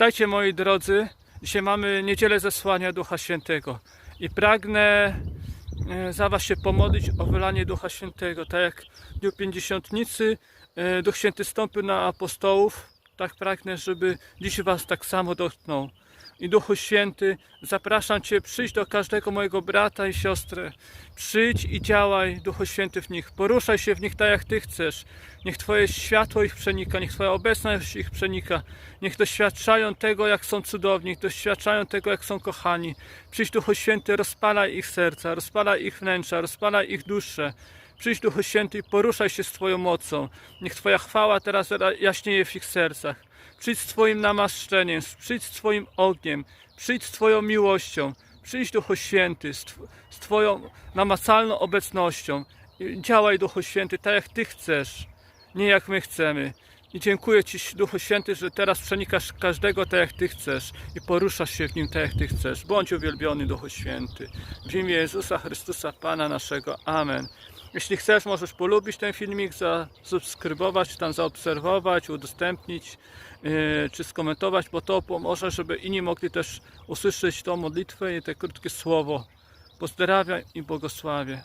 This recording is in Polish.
Witajcie moi drodzy. Dzisiaj mamy niedzielę zesłania Ducha Świętego i pragnę e, za Was się pomodlić o wylanie Ducha Świętego. Tak jak w dniu Pięćdziesiątnicy e, Duch Święty stąpił na apostołów, tak pragnę, żeby dziś Was tak samo dotknął. I Duchu Święty, zapraszam Cię, przyjdź do każdego mojego brata i siostrę. Przyjdź i działaj, Duchu Święty, w nich. Poruszaj się w nich tak, jak Ty chcesz. Niech Twoje światło ich przenika, niech Twoja obecność ich przenika. Niech doświadczają tego, jak są cudowni, niech doświadczają tego, jak są kochani. Przyjdź, Duchu Święty, rozpalaj ich serca, rozpalaj ich wnętrza, rozpalaj ich duszę. Przyjdź, Duchu Święty, i poruszaj się z Twoją mocą. Niech Twoja chwała teraz jaśnieje w ich sercach. Przyjdź z Twoim namaszczeniem, przyjdź z Twoim ogniem, przyjdź z Twoją miłością, przyjdź Duchu Święty z, tw- z Twoją namacalną obecnością. Działaj Duchu Święty tak jak Ty chcesz, nie jak my chcemy. I dziękuję Ci Duchu Święty, że teraz przenikasz każdego tak jak Ty chcesz i poruszasz się w nim tak jak Ty chcesz. Bądź uwielbiony Duchu Święty. W imię Jezusa Chrystusa Pana naszego. Amen. Jeśli chcesz, możesz polubić ten filmik, zasubskrybować, czy tam zaobserwować, udostępnić, yy, czy skomentować, bo to pomoże, żeby inni mogli też usłyszeć tą modlitwę i te krótkie słowo. Pozdrawiam i błogosławię.